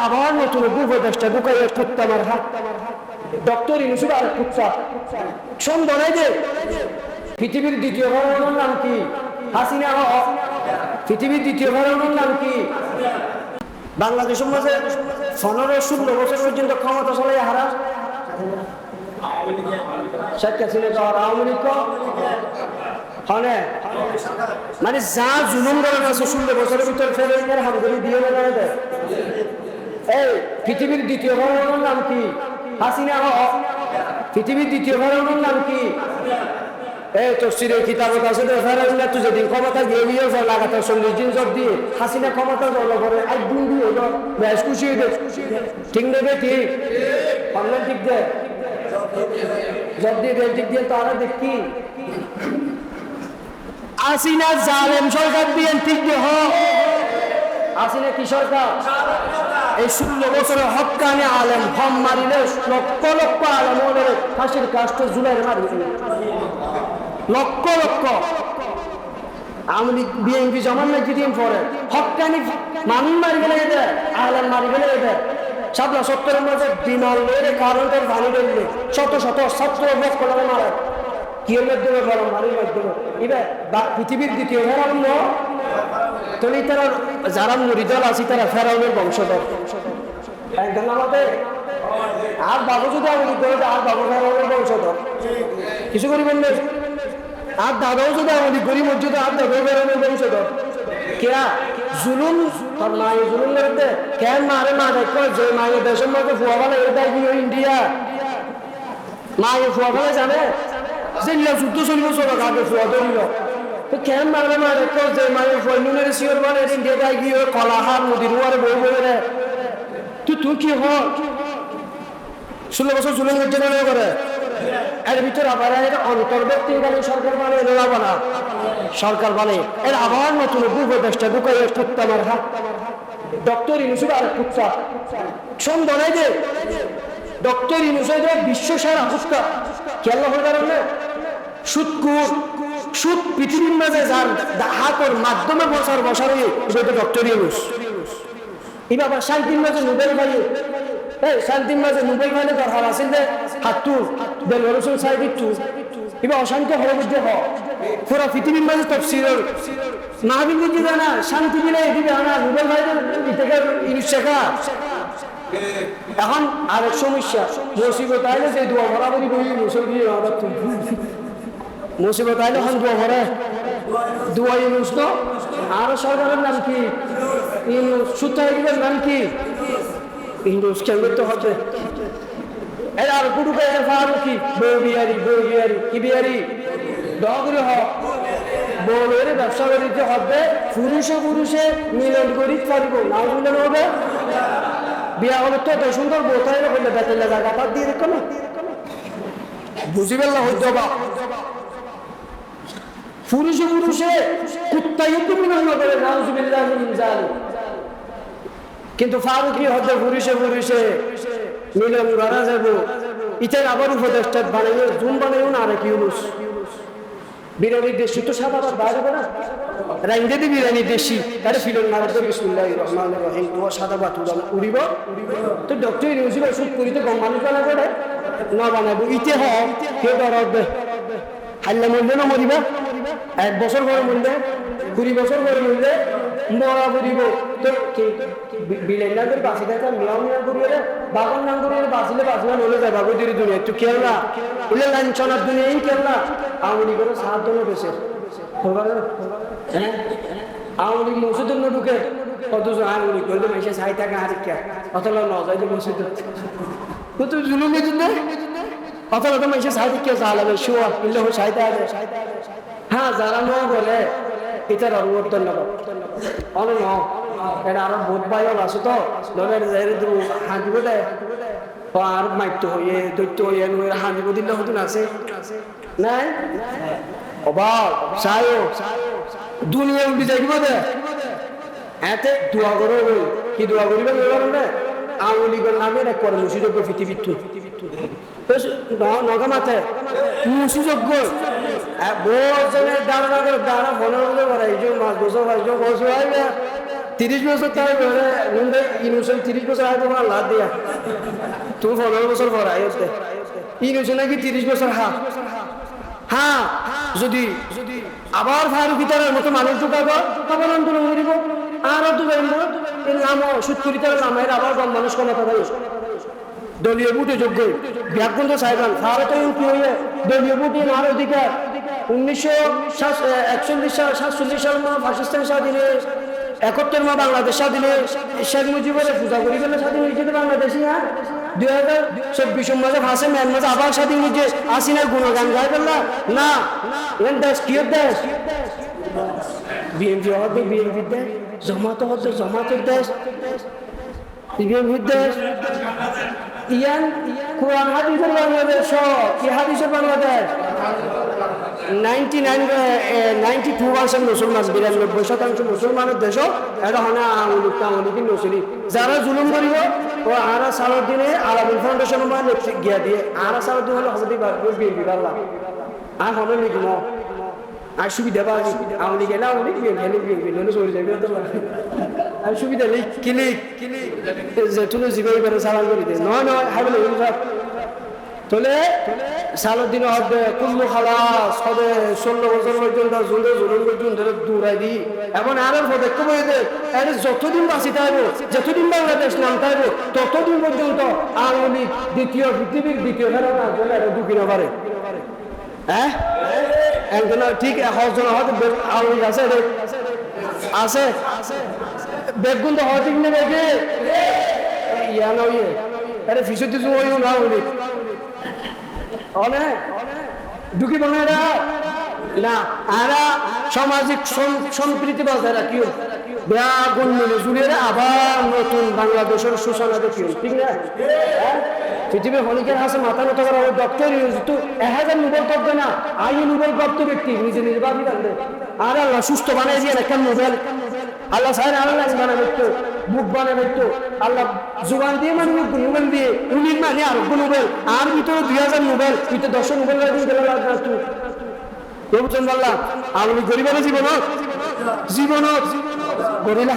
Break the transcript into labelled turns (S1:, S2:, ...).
S1: আবার নতুন উপদেশটা ঢুকাই করতে আমার হাত। ডক্টর ইউসুফ আর কুচ্ছা সুন্দর এই যে পৃথিবীর দ্বিতীয় ভরণের নাম কি? হাসিনা হ- পৃথিবীর দ্বিতীয় ভরণের নাম কি? বাংলাদেশের মাঝে পনেরো ষোলো বছর পর্যন্ত ক্ষমতা চলে হারা। শেখ হাসিনা তো আওয়ামী লীগ হনে মানে যা জুলুম করে আছে ষোলো বছরের ভিতর ফেরে হাম করে দিয়ে এই পৃথিবীর দ্বিতীয় ভরণের নাম কি? হাসিনা হ- পৃথিবীর দ্বিতীয় ভরণের নাম কি? এই তফসিরে কিতাবত আছে তো ফেরাউনা তুই যেদিন ক্ষমতা গিয়ে ফের লাগাতার চল্লিশ দিন জব দিয়ে হাসিনা ক্ষমতা জল করে এক দিন দিয়ে হলো খুশি হয়ে ঠিক নেবে ঠিক? পারলেন ঠিক দে জব দিয়ে দেড় দিক দিয়ে, তো আরও দেখি আসিনা জালেম সরকার দিয়ে ঠিক দিয়ে হ আসিনা কি সরকার? এই ষোলো বছরের হকানে আলেম হম মারিলে লক্ষ লক্ষ আলেম ওদের ফাঁসির কাষ্ট জুলাই মারি লক্ষ লক্ষ। আমি বিএনপি জমান না কিছুদিন পরে, হকানি মানুষ মারি গেলে এদের আলেম মারি গেলে এদের সাবলা সত্তরের মধ্যে বিমান লয়ে কারেন্টের পানি বেরলে শত শত ছাত্র ভোগ করে মারে। কিয়ের মাধ্যমে বলো মারির মাধ্যমে। এবার পৃথিবীর দ্বিতীয় ফেরাউন তাহলে তারা যারা মরিদল আছে তারা ফেরাউনের বংশধর। একদম আমাদের আর বাবু যদি করে আর বাবু ফেরাউনের বংশধর। কিছু করিবেন না। আর দাদাও যদি আমি গরিব মসজিদে, আর দাদা ফেরাউনের বংশধর। কেয়া? জুলুম? তোর মায়ের জুলুম করতে? কেন মারে মা দেখো যে মায়ের দেশের মধ্যে ফুয়া বলে এটা কি ইন্ডিয়া। মায়ের ফুয়া বলে জানে? যে যুদ্ধ চলিব, চলো আগে ফুয়া ধরিল? কেন মারবে যে বলে ইন্ডিয়া গিয়ে কলাহার নদীর রে তুই তুই কি হ? ষোলো বছর করে? এর আবার সরকার মানে এলো না সরকার এর আবার নতুন আমার হাত। ডক্টর ইউসুফ আর কুচ্ছা সুন্দর এই যে ডক্টর বিশ্ব সেরা কুচ্ছা কেন হয়ে কারণে? সুৎকুর। সুদ পৃথিবীর মাঝে যার হাতের মাধ্যমে বসার বসার এটা ডক্টর এবার আবার শান্তির মাঝে নোবেল পাই এই শান্তির মাঝে নোবেল পাইলে দরকার আছে যে হাতটু বেলরসুল সাহেব একটু এবার অশান্তি বুঝতে হ পুরো পৃথিবীর মাঝে তফসিল। মাহবিল বুঝতে দেয় না শান্তি দিলে দিবে না নোবেল শেখা। এখন আরেক সমস্যা আইলে যে দোয়া বরাবরই বই মুসিবত মুসিবত আইলে এখন দোয়া ভরে দোয়া ইউনুস তো আর সরকারের নাম কি? ইউনুস সুতাহিবের নাম কি? ইউনুস কেন তো হবে এর আর গুরু কে ফারু কি? বিহারি, বউ কি বিহারি? ডগরে হ। বউয়ের ব্যবসা করিতে হবে, পুরুষে পুরুষে মিলন করি পারিব না মিলন হবে। বিয়া হলে তো সুন্দর বোতাই হইলে বেতন জায়গা তার দিয়ে রেখো না। বুঝিবেন না, হইতে বা। পুরুষে পুরুষে কিন্তু ফারুকি হতে পুরুষে পুরুষে মিলন করা যাব। ইটার আবার উপদেষ্টা বানাইও, জুম বানাইও না আরেক ইউনুস। বিরিয়ানির দেশি তো সাদা ভাত বাইরে না? রাইন্দে দি বিরিয়ানি দেশি। তারে ফিলন মারতে বিসমিল্লাহির রহমানির রহিম, তো সাদা উড়াম উড়িব। তো ডক্টর ইউনুসিব ওষুধ করিতে গম মানুষ বানা করে না বানাবো ইতে হ, কে ডরাবে হাল্লা মরলে না মরিবা? এক বছর পরে মরলে কুড়ি বছর পরে মরলে মরা মরিব তো বিলেন না করে বাঁচি থাকে মিয়াও মিয়া করিয়ে বাবার নাম করিয়ে বাঁচিলে বাঁচিলে নলে যায় বাবু দিদি দুনিয়া একটু কেউ না বলে লাঞ্ছনার দুনিয়াই কেউ না আওয়ামী করে জন্য বেশি। হ্যাঁ? আওয়ামী লীগ মসজিদের না ঢুকে, অথচ আওয়ামী লীগ করলে মেসে সাই থাকে হারিকা। অথচ ন যায় যে মসজিদে। তো জুলুম মেজুদ অথবা তো মেসে সাই থেকে চালাবে শুয়া ইল্লে হো সাইতে আছে হ্যাঁ যারা ন বলে, এটার অনুরোধ ধন্যবাদ অন ন এটা আরও বোধ পাইও আছে তো। হাঁটিব দেয় আর মাইত্য হইয়ে দৈত্য হইয়ে নইয়ে হাঁটিব দিলে হতো না আছে। নাই? অভাব চাইও দুনিয়া উল্টি যাইব দে। এতে দোয়া করো কি দোয়া করিবে না আওয়ামী লীগের নামে এক করে মুসিযোগ্য পৃথিবীর নগা মাথে। মুসিযোগ্য বছরের দাঁড়া করে তিরিশ বছর তাই ইনুশন তিরিশ বছর আগে তোমার লাভ দিয়া। তুমি পনেরো বছর পর আই নাকি তিরিশ বছর, হা। হ্যাঁ যদি আবার ফারুকিতারের মতো মানুষ ঢুকাবো আবার আন্দোলন করিব আর ঢুকাইব নামও সুৎকরিতার নামের আবার গম মানুষ ক্ষমতা দেয় দলীয় বুটে যোগ্য ব্যাকুণ্ড সাহেবান, ভারত কি হয়ে দলীয় বুটে আর অধিকার উনিশশো একচল্লিশ সাতচল্লিশ সাল মা পাকিস্তান স্বাধীনে একাত্তর মা বাংলাদেশ স্বাধীনে শেখ মুজিবের পূজা করি গেলে স্বাধীন হয়েছে হ্যাঁ? দুই হাজার চব্বিশ মাসে ম্যান মাসে আবার স্বাধীন হয়েছে। আসিনার গুণগান গাই ফেললা। না এন দেশ কি দেশ? বিএনপি হবে বিএনপির দেশ। জমাতো হচ্ছে জমাতের দেশ। বিএনপির দেশ। ইয়ান, কোরআন, হাদিসের বাংলাদেশ কি হাদিসের Bangladesh? Ninety nine ninety two percent মুসলমান বিরানব্বই শতাংশ মুসলমানের দেশ এটা হনে আঙুলি আঙুলি নসিলি। যারা জুলুম করিব ও আরা দিনে আলামিন ফাউন্ডেশন মানে নেতৃত্ব গিয়া দিয়ে আরা সালের দিন হলে হবে বিএনপি পারলাম আর হনে লিখব আর সুবিধা পাবি আঙুলি গেলে আঙুলি বিএনপি বিএনপি নলে চলে যাবে আর সুবিধা নেই ক্লিক যে তুমি জীবন করে চালান করে দে নয় নয় হাই বলে তোলে সালের দিনে হবে কুল্লু খালাস হবে, ষোলো বছর পর্যন্ত জুড়ে জুলুম পর্যন্ত দূরাই দি। এখন আর পদক্ষেপ হয়ে দে এর যতদিন বাঁচি থাকব যতদিন বাংলাদেশ নাম থাকব ততদিন পর্যন্ত আওয়ামী দ্বিতীয় পৃথিবীর দ্বিতীয় ফেরা না চলে এটা ঢুকি না পারে। হ্যাঁ? একজন ঠিক হজন হয়তো আওয়ামী আছে রে। আছে? বেগুন তো হওয়া ঠিক না দেখে ইয়া না ইয়ে। আরে ফিসে দিছো ওই না ঢুকি না। আরা সামাজিক সম্প্রীতি বজায় রাখিও। ব্যাগুন মিলে জুড়ে আবার নতুন বাংলাদেশের সূচনা দেখিও, ঠিক না? পৃথিবীর হলিকের হাসে মাথা নত করা ওই ডক্টর এক হাজার নোবেল না আই নোবেল প্রাপ্ত ব্যক্তি, নিজে ভাবি রাখবে আর আল্লাহ সুস্থ বানাই দিয়ে একটা নোবেল আল্লাহ সাহেব আল্লাহ বানাবে তো। বুক বানাবে তো আল্লাহ জোগান দিয়ে মানে নোবেল দিয়ে উনির মানে আরোগ্য নোবেল আর ভিতরে দুই হাজার নোবেল তুই তো দশ নোবেল আল্লাহ আমি গরিবের জীবন জীবন গরিলা